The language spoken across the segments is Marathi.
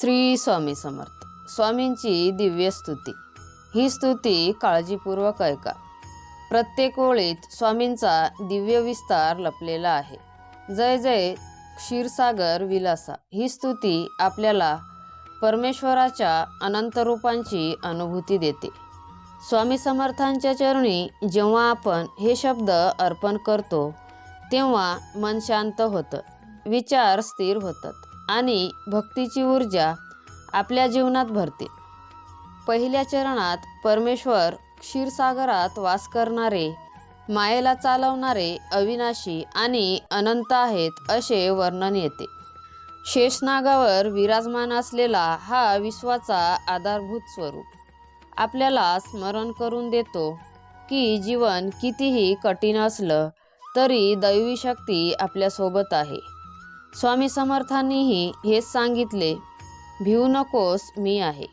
श्री स्वामी समर्थ. स्वामींची दिव्य स्तुती. ही स्तुती काळजीपूर्वक ऐका. प्रत्येक ओळीत स्वामींचा दिव्य विस्तार लपलेला आहे. जय जय क्षीरसागर विलासा. ही स्तुती आपल्याला परमेश्वराच्या अनंत रूपांची अनुभूती देते. स्वामी समर्थांच्या चरणी जेव्हा आपण हे शब्द अर्पण करतो तेव्हा मन शांत होतं. विचार स्थिर होतात. आणि भक्तीची ऊर्जा आपल्या जीवनात भरते. पहिल्या चरणात परमेश्वर क्षीरसागरात वास करणारे मायेला चालवणारे अविनाशी आणि अनंत आहेत असे वर्णन येते. शेषनागावर विराजमान असलेला हा विश्वाचा आधारभूत स्वरूप आपल्याला स्मरण करून देतो की जीवन कितीही कठीण असलं तरी दैवी शक्ती आपल्यासोबत आहे. स्वामी समर्थांनीही हेच सांगितले भिवू नकोस मी आहे.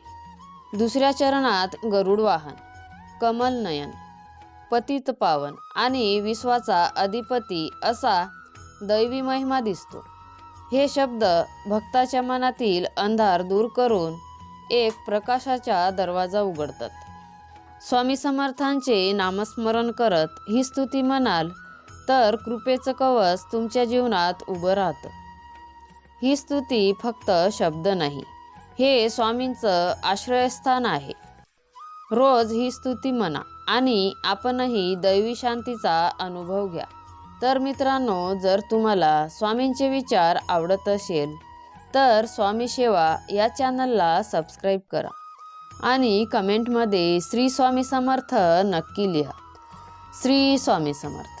दुसऱ्या चरणात गरुड वाहन कमल नयन पतित पावन आणि विश्वाचा अधिपती असा दैवी महिमा दिसतो. हे शब्द भक्ताच्या मनातील अंधार दूर करून एक प्रकाशाचा दरवाजा उघडतात. स्वामी समर्थांचे नामस्मरण करत ही स्तुती म्हणाल तर कृपेचं कवच तुमच्या जीवनात उभं राहतं. ही स्तुती फक्त शब्द नाही. हे स्वामींचं आश्रयस्थान आहे. रोज ही स्तुती म्हणा आणि आपणही दैवी शांतीचा अनुभव घ्या. तर मित्रांनो जर तुम्हाला स्वामींचे विचार आवडत असेल तर स्वामी सेवा या चॅनलला सबस्क्राईब करा आणि कमेंटमध्ये श्री स्वामी समर्थ नक्की लिहा. श्री स्वामी समर्थ.